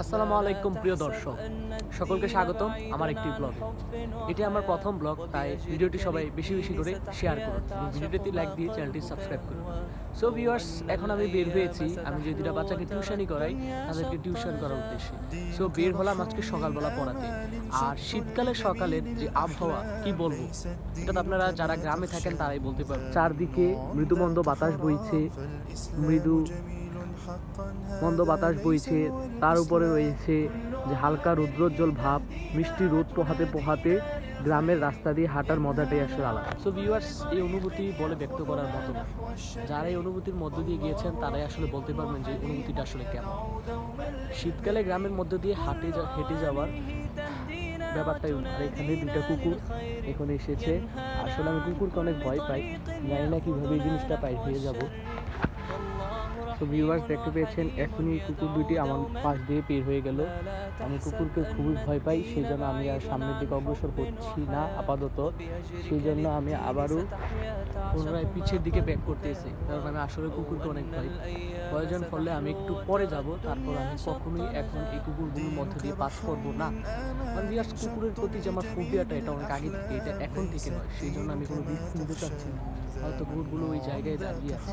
আসসালামু আলাইকুম, প্রিয় দর্শক। সকলকে স্বাগতম আমার একটি ব্লগ এটি আমার প্রথম ব্লগ তাই ভিডিওটি সবাই বেশি বেশি করে শেয়ার করুন ভিডিওটিতে লাইক দিয়ে চ্যানেলটি সাবস্ক্রাইব করুন। সো ভিউয়ার্স এখন আমি বের হয়েছি। আমি যে দুটা বাচ্চাকে টিউশনই করাই, তাদেরকে টিউশন করার উদ্দেশ্যে। সো বের হলাম আজকে সকালবেলা পড়াতে। আর শীতকালে সকালের যে আবহাওয়া, কি বলব? এটা আপনারা যারা গ্রামে থাকেন, তারাই বলতে পারবেন। চারদিকে মৃদুমন্দ বাতাস বইছে, মৃদু মন্দ বাতাস বইছে, তার উপরে রয়েছে যে হালকা রুদ্রোজ্জ্বল ভাব, মিষ্টি রোদ পোহাতে পোহাতে গ্রামের রাস্তা দিয়ে হাঁটার মজাটাই আসলে আলাদা। সো ভিউয়ার্স এই অনুভূতি বলে ব্যক্ত করার মতো না। যারা এই অনুভূতির মধ্য দিয়ে গিয়েছেন, তারাই আসলে বলতে পারবেন যে অনুভূতিটা আসলে কেমন। শীতকালে গ্রামের মধ্য দিয়ে হাঁটে যা হেঁটে যাওয়ার ব্যাপারটাই আর এখানে দুইটা কুকুর এখানে এসেছে। আসলে আমি কুকুরকে অনেক ভয় পাই, জানি না কীভাবে এই জিনিসটা পাই হয়ে যাব। তো ভিউয়ার্স দেখতে পেয়েছেন, এখনই কুকুর দুটি আমার পাশ দিয়ে পের হয়ে গেল। আমি কুকুরকে খুবই ভয় পাই, সেই জন্য আমি আর সামনের দিকে অগ্রসর করছি না, আপাতত। সেই জন্য আমি আবারও পুনরায় পিছের দিকে ব্যাক করতেছি। কারণ আমি আসলে কুকুরকে অনেক ভয়। প্রয়োজন পড়লে আমি একটু পরে যাব, তারপর আমি কখনোই এখন এই কুকুরগুলোর মধ্যে দিয়ে পাস করব না। কারণ ভিউয়ার্স কুকুরের প্রতি যে আমার ফোবিয়াটা এটা অনেক আগে থেকে, এটা এখন থেকে নয়। সেই জন্য আমি কোনো রিস্ক নিতে চাচ্ছি না। হয়তো কুকুরগুলো ওই জায়গায় দাঁড়িয়ে আছে।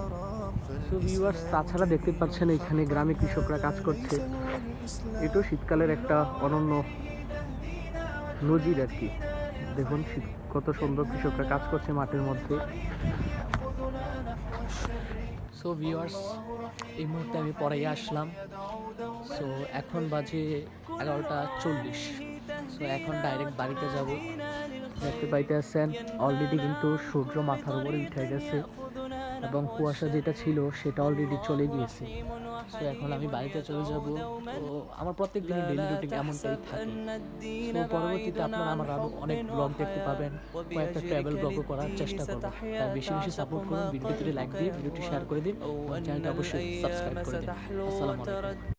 তো ভিউয়ার্স তাছাড়া দেখতে পাচ্ছেন এখানে গ্রামে কৃষকরা কাজ করছে। এটাও শীতকালের একটা অনন্য নজির আর কি। দেখুন কত সুন্দর কৃষকরা কাজ করছে মাঠের মধ্যে। সো ভিউয়ার্স এই মুহূর্তে আমি পরে আসলাম। সো এখন বাজে এগারোটা চল্লিশ। সো এখন ডাইরেক্ট বাড়িতে যাব। দেখতে পাইতে আছেন অলরেডি কিন্তু সূর্য মাথার উপরে উঠে গেছে। এবং কুয়াশা যেটা ছিল সেটা অলরেডি চলে গিয়েছে। সো এখন আমি বাড়িতে চলে যাব। তো আমার প্রত্যেক দিনের ডেলি রুটিন এমনটাই থাকে। তো পরবর্তীতে আপনারা আমার আরও অনেক ব্লগ দেখতে পাবেন, কয়েকটা ট্রাভেল ব্লগও করার চেষ্টা করব। তাই বেশি বেশি সাপোর্ট করুন ভিডিওটিতে লাইক দিয়ে, ভিডিওটি শেয়ার করে দিন ও চ্যানেলটা অবশ্যই সাবস্ক্রাইব করে দিন। আসসালামু আলাইকুম।